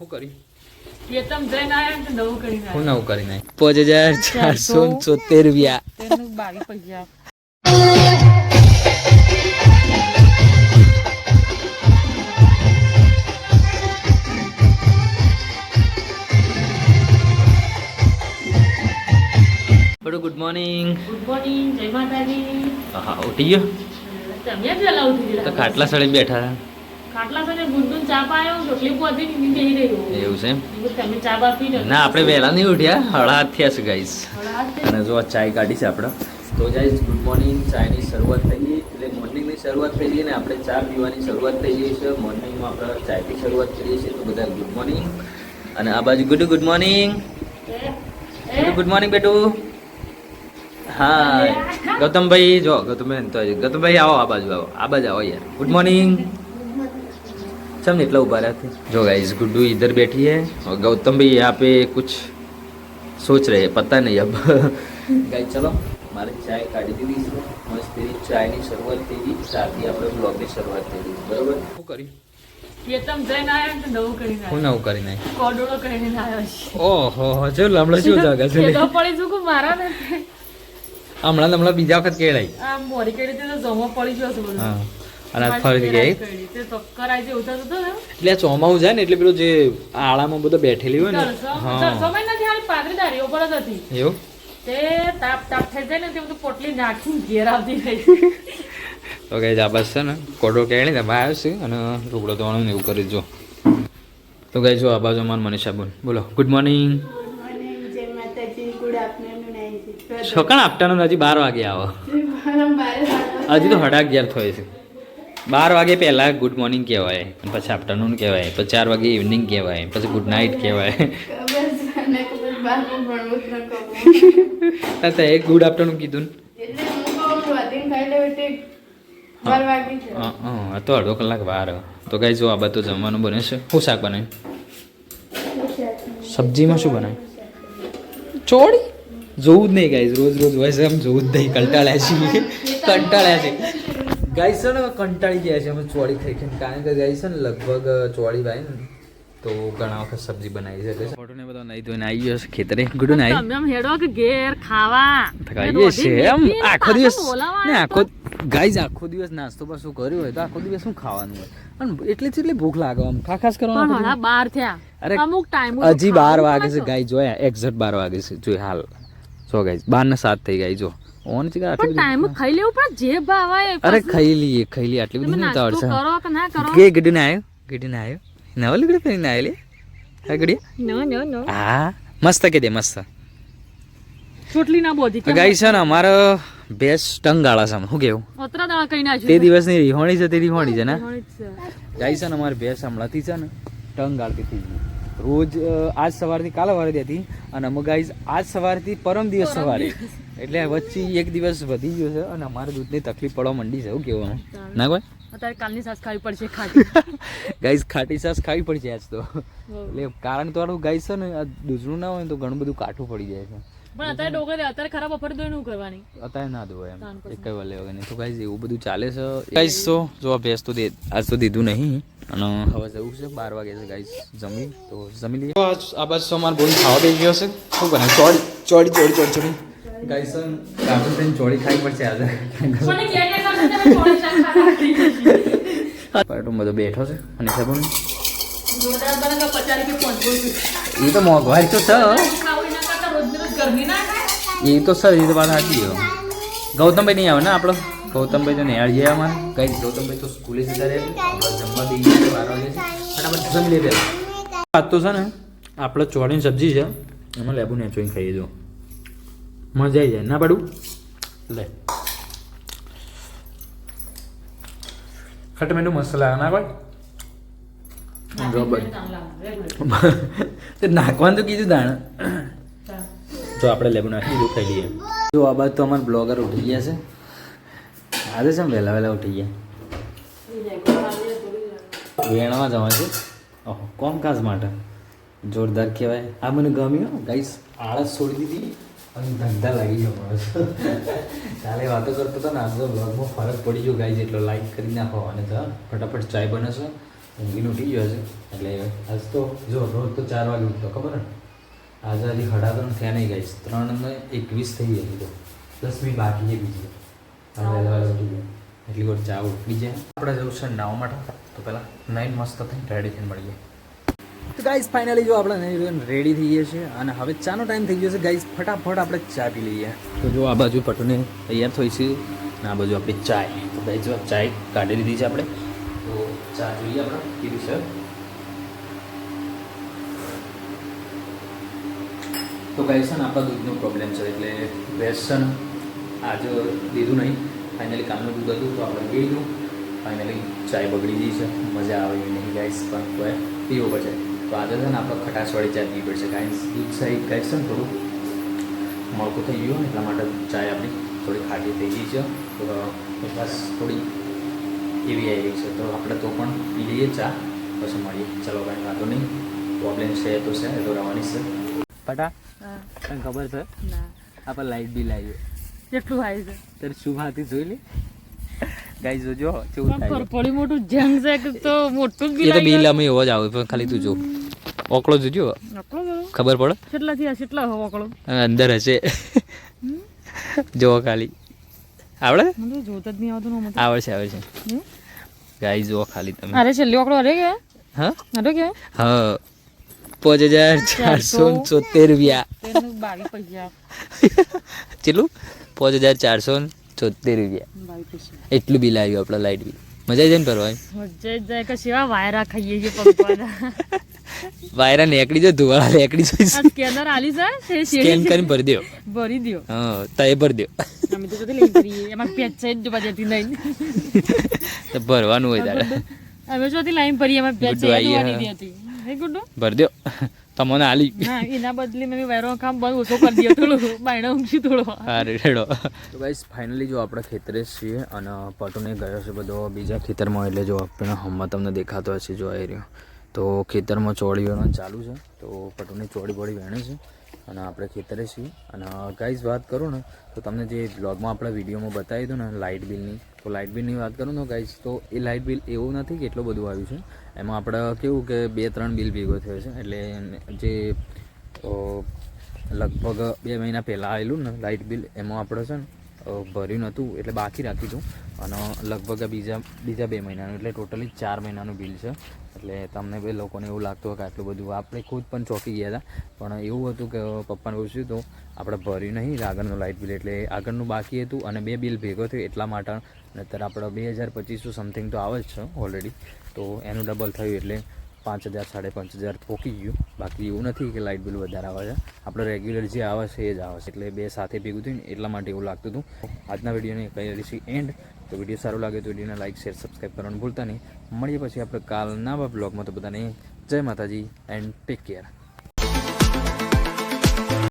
શું કરી? કેતમ જઈને આયા તો નવું કરીને હું નવું કરી નાખ પાંચ હજાર ચારસો ચોતેર રૂપિયા. તેનું બાવીસ પૈસા. બડો ગુડ મોર્નિંગ. ગુડ મોર્નિંગ જય માતાજી. હા ઉઠી ગયો? તમે તો ખાટલા સળે બેઠા હતા. એવું છે ના આપણે વહેલા નહીં ઉઠ્યા હળા થયા છે ગાઈસ અને જો આ ચાય કાઢી છે આપણે તો ગાઈસ ગુડ મોર્નિંગ ચાયની શરૂઆત થઈ ગઈ. એટલે મોર્નિંગની શરૂઆત થઈ ગઈ ને આપણે ચા પીવાની શરૂઆત થઈ ગઈ છે. મોર્નિંગમાં આપણે ચાયની શરૂઆત કરીએ છીએ. તો બધા ગુડ મોર્નિંગ અને આ બાજુ good good morning good morning બેટુ. હા. ગૌતમભાઈ જો ગૌતમભાઈ તો ગૌતમભાઈ આવો આ બાજુ આવો. આ બાજુ આવો યાર ગુડ મોર્નિંગ चल निकला ऊपर आते जो गाइस गुड्डू इधर बैठी है और गौतम भी यहाँ पे कुछ सोच रहे हैं पता नहीं अब गाइस चलो મારે ચાય કાઢી દીધી છે મસ્ત એવી ચાયની શરૂઆત થઈ ગઈ ત્યારથી આપણે બ્લોગની શરૂઆત થઈ ગઈ બરોબર શું કર્યું કેતમ જઈને આયા ને તો નવું કરીને હું આયા. નવું કરી નાખ કોડોળો કરીને આવ્યો છે ઓહો જો હમણાં શું જાગા છે કેતો પડી શું કે મારા ને હમણાં હમણાં બીજા વખત કેળાઈ આ મોરી કરી તે તો જમવા પડી ગયો છે બધું હા અને ફરી ગયા એટલે આ ચોમાવું જાય ને એટલે પેલું જે આળામાં બધું બેઠેલી હોય ને. દરસો હા. દરસોમાં નથી હાલ પાદરી ઉપર જ હતી. એવું? તે તાપ તાપ થઈ જાય ને તે બધું પોટલી નાખીને ઘેર આવતી રહી. તો કઈ જાબાસ બસ છે ને. કોડો કેળી ને ભાઈ આવશે અને લુગડો ધોવાનું ને એવું કરી જો. તો કઈ જો આ બાજુ માન મનીષા બોલ બોલો ગુડ મોર્નિંગ morning, આપતાનો હજી બાર વાગે આવો. હજી તો હડા અગિયાર થયો છે. બાર વાગે પહેલાં ગુડ મોર્નિંગ કહેવાય પછી આફ્ટરનૂન કહેવાય પછી ચાર વાગે ઇવનિંગ કહેવાય પછી ગુડ નાઇટ કહેવાય. તો એક ગુડ આફ્ટરનૂન કીધું હું તે ને અડધો કલાક વાર તો કઈ જો આ બધું જમવાનું બને છે શું શાક બનાવ્યું? સબ્જીમાં શું બનાવે ચોળી? જોવું જ નહીં ગાઈઝ રોજ રોજ હોય છે આમ જોવું જ નહીં કંટાળ્યા છીએ. કંટાળ્યા છે ગાઈસ છે ને કંટાળી ગયા છે અમે ચોળી ખાઈ ખાઈને. કારણ કે ગાઈસ છે ને લગભગ ચોળી ભાઈ ને તો ઘણા વખત સબ્જી બનાવી છે. ફોટો ને બધા નહીં ધોઈને આવી ગયો છે ખેતરે. ગુડ નાઈ તમે આમ હેડો કે ઘેર ખાવા? ખાઈએ છે એમ. આખો દિવસ ને આખો ગાઈઝ આખો દિવસ નાસ્તો પાછું કર્યો હોય તો આખો દિવસ શું ખાવાનું હોય? અને એટલી એટલી ભૂખ લાગે આમ. ખા ખાસ કરવાનું બાર થયા. અરે, અમુક ટાઈમ હજી બાર વાગે છે ગાય જોયા એક્ઝેક્ટ બાર વાગે છે. જોઈ હાલ. જો ગાઈઝ બાર ને સાત થઈ ગઈ જો. ઓન છે કે પણ ટાઈમ ખાઈ લેવું પણ જે ભાવાય એ અરે ખાઈ લઈએ ખાઈ લઈએ આટલી બધી નહીં નાસ્તો કરો કે ના કરો? કે ગડી ને આવ્યો ગડી ને આવ્યો નવા લુગડે પહેરીને આવ્યો લે હા ગડી? નો નો નો. હા મસ્ત કે દે મસ્ત. ચોટલી ના બોધી ગાઈ છે ને અમારો ભેંસ ટંગાળા છે શું કેવું? ઓતરા દાડા કઈ ના તે દિવસની રીહોણી છે તે રીહોણી છે ને? ગાઈ છે. ને અમારી ભેંસ હમણાંથી છે ને ટંગાળતી થઈ ગઈ. રોજ આજ સવારથી કાલે વારે દેતી અને અમે ગાઈઝ આજ સવારથી પરમ દિવસ સવારે. એટલે વચ્ચે એક દિવસ વધી ગયો છે અને અમારે દૂધની તકલીફ પડવા માંડી છે એવું કેવું ના કોઈ? અત્યારે કાલની સાસ ખાવી પડશે ખાટી. ગાઈઝ ખાટી સાસ ખાવી પડશે આજ તો. એટલે કારણ તો ગાઈઝ છે ને આ દૂધનું ના હોય તો ઘણું બધું કાઠું પડી જાય છે. પણ અત્યારે ડોગર અત્યારે ખરાબ ઓફર દોઈ નું કરવાની. અત્યારે ના દો એમ. એક વલે વગર નહીં તો ગાઈઝ એવું બધું ચાલે છે? ગાઈઝ તો જો આ ભેંસ તો આજ તો દીધું નહીં. અને હવે જવું છે બાર વાગે છે ગાઈઝ જમી. તો જમી લઈએ. આ બસ અમારે બોલ ખાવા બેસી ગયો છે. શું બને ચોડી ચોડી ચોડી ચોડી ચોડી ગાઈઝ રાહુલ બેન ચોડી ખાઈ પડશે આજે. પાટું બધો બેઠો છે. અને સાબુન એ તો મોંઘવારી તો છે ખાવું એના કરતા રોજ રોજ ગરમી ના થાય. એ તો સર એ તો વાત સાચી ગૌતમભાઈ નહીં આવે ને આપણો? ગૌતમભાઈ તો નિહાળ જાય અમારે કઈ? ગૌતમભાઈ તો સ્કૂલે જતા રહે જમવા બી ગયા બાર વાગે ફટાફટ જમી લે પહેલા વાત તો છે ને આપણે ચોળીની સબ્જી છે એમાં લેબુ ને ચોઈને ખાઈએ જો. મજા આવી જાય. ના પાડું? લે. ખટમેટું મસાલા ના બરોબર તે નાખવાનું તો કીધું દાણ. જો આપણે લેબુ નાખી દીધું ખાઈ લઈએ. જો આ બાદ તો અમારા બ્લોગર ઉઠી ગયા છે. આજે છે વહેલા વહેલા ઉઠી ગયા. વેણવા જવા છે. ઓહો, કોમકાજ માટે. જોરદાર કહેવાય. આ મને ગમ્યું ગાઈસ આળસ છોડી દીધી અને ધંધા લાગી ગયો માણસ. કાલે વાતો કરતો હતો ને આજે બ્લોગમાં ફરક પડી ગયો ગાઈસ એટલો લાઈક કરી નાખો. અને તો ફટાફટ ચાય બને છે ઊંઘીને ઉઠી ગયો છે એટલે આજ તો જો, રોજ તો ચાર વાગે ઉઠતો, ખબર ને આજે હજી હડા ત્રણ થયા નહીં ગાઈશ ત્રણ ને એકવીસ થઈ ગઈ તો દસ મિનિટ બાકી છે બીજી. એટલી વાર ચા ઉઠી જાય આપણે જવું છે નાવ માટે તો પહેલાં નાઈન મસ્ત થઈને રેડી થઈને મળીએ. તો ગાઈઝ ફાઇનલી જો આપણે રેડી થઈ ગયા છે અને હવે ચાનો ટાઈમ થઈ ગયો છે. ગાઈઝ ફટાફટ આપણે ચા પી લઈએ. તો જો આ બાજુ પટુને તૈયાર થઈ છે. અને આ બાજુ આપણી ચાય. તો ગાઈઝ જો ચાય કાઢી લીધી છે આપણે. તો ચા જોઈએ આપણે. કેવી છે? તો ગાઈઝ છે ને આપણા દૂધનો પ્રોબ્લેમ છે. એટલે ભેંસ છે ને આજે લીધું નહીં ફાઇનલી કામનું દૂધ હતું તો આપણે પી લીધું ફાઇનલી ચાય બગડી ગઈ છે મજા આવે એવી નહીં ગાઈસ પણ કોઈ પીવું પડશે તો આજે છે ને આપણે ખટાશવાળી ચા પીવી પડશે. ગાઈસ દૂધ સહિત ગાઈસ છે ને થોડું મળકું થઈ ગયું એટલા માટે ચાય આપણી થોડી ખાટી થઈ ગઈ છે. તો બસ થોડી એવી આવી છે. તો આપણે તો પણ પી લઈએ ચા પછી મળીએ. ચલો કાંઈ વાંધો નહીં. પ્રોબ્લેમ છે તો છે એ તો રહેવાની છે. પટા તને ખબર છે? આપણે લાઇટ બિલ આવ્યું કેટલું હાઈ છે? તારે શું હાથી જોઈ લે. ગાઈ જોજો કેવું થાય પડી મોટું જંગ છે કે તો મોટું બિલ એ તો બિલ અમે એવો જ આવે પણ ખાલી તું જો. ઓકળો જોજો ખબર પડે? કેટલા થયા? કેટલા હો ઓકળો? અંદર હશે. જો ખાલી. આવડે? મને જોતા જ નહીં આવતું ને મને આવડશે આવડશે. હમ? ગાઈ જુઓ ખાલી તમે. અરે છેલ્લી ઓકળો અરે કે હા? અરે કે હા. પાંચ હજાર ચારસો ચોતેર રૂપિયા. કેટલું? પાંચ હજાર ચારસો ને ચોતેર રૂપિયા એટલું બિલ આવ્યું આપણા લાઇટ બિલ મજા આવી જાય ને પરવા મજા જાય. કે સેવા વાયરા ખાઈએ છીએ પપ્પાના વાયરા નેકડી જો ધુવાળા નેકડી જો સ્કેનર આલી છે? સ્કેન કરીને ભરી દો ભરી દ્યો. હા તો એ ભરી દો અમે તો જતી લઈ કરીએ એમાં પેચ જ જો જતી નહીં તો ભરવાનું હોય તારે. અમે જોતી લાઈન ભરી એમાં પેચ જ. નહીં દેતી હે. ગુડ્ડુ? ભરી દો તમને આલી. ના એના બદલે મેં વેરો કામ બંધ ઓછો કરી દીધો થોડું બાયણા ઊંઘી થોડો. અરે રેડો. તો ગાઈસ ફાઇનલી જો આપણે ખેતરે જ છીએ અને પટુને ગયો છે બધો બીજા ખેતરમાં એટલે જો આપણે હમણાં તમને દેખાતો હશે જો આ રહ્યો તો ખેતરમાં ચોળી વેણવાનું ચાલુ છે. તો પટુની ચોળી બોળી વેણે છે અને આપણે ખેતરે છીએ. અને ગાઈઝ વાત કરું ને, તો તમને જે બ્લોગમાં આપણે વિડીયોમાં બતાવી દઉં ને લાઇટ બિલની તો લાઇટ બિલની વાત કરું ને ગાઈઝ તો એ લાઇટ બિલ એવું નથી કે એટલું બધું આવ્યું છે. એમાં આપણે કેવું કે બે, ત્રણ બિલ ભેગો થયો છે. એટલે જે લગભગ બે મહિના પહેલાં આવેલું ને લાઇટ બિલ એમાં આપણે છે ને ભર્યું નહોતું, એટલે બાકી રાખ્યું હતું. અને લગભગ બીજા બીજા બે મહિનાનું, એટલે ટોટલી ચાર મહિનાનું બિલ છે. એટલે તમને બે લોકોને એવું લાગતું હોય કે આટલું બધું આપણે ખુદ પણ ચોંકી ગયા હતા. પણ એવું હતું કે પપ્પાને પૂછ્યું તો આપણે ભર્યું નહીં આગળનું લાઇટ બિલ? એટલે આગળનું બાકી હતું અને બે બિલ ભેગો થયું, એટલા માટે અત્યારે આપણે બે હજાર પચીસો સમથિંગ તો આવે જ છે ઓલરેડી તો એનું ડબલ થયું એટલે પાંચ હજાર, સાડે પાંચ હજાર પોકી ગયું. બાકી એવું નથી કે લાઇટ બિલ વધારે આવે છે. આપણે રેગ્યુલર જે આવે છે એ જ આવે છે. એટલે બે સાથે ભેગું થયું ને એટલા માટે એવું લાગતું હતું. આજના વિડીયોને કહી દઈશું એન્ડ તો વીડિયો સારો લાગે તો વિડીયોને લાઇક શેર સબસ્ક્રાઈબ કરવાનું ભૂલતા નહીં. મળીએ પછી આપણે કાલના બ્લોગમાં તો બધાને જય માતાજી એન્ડ ટેક કેર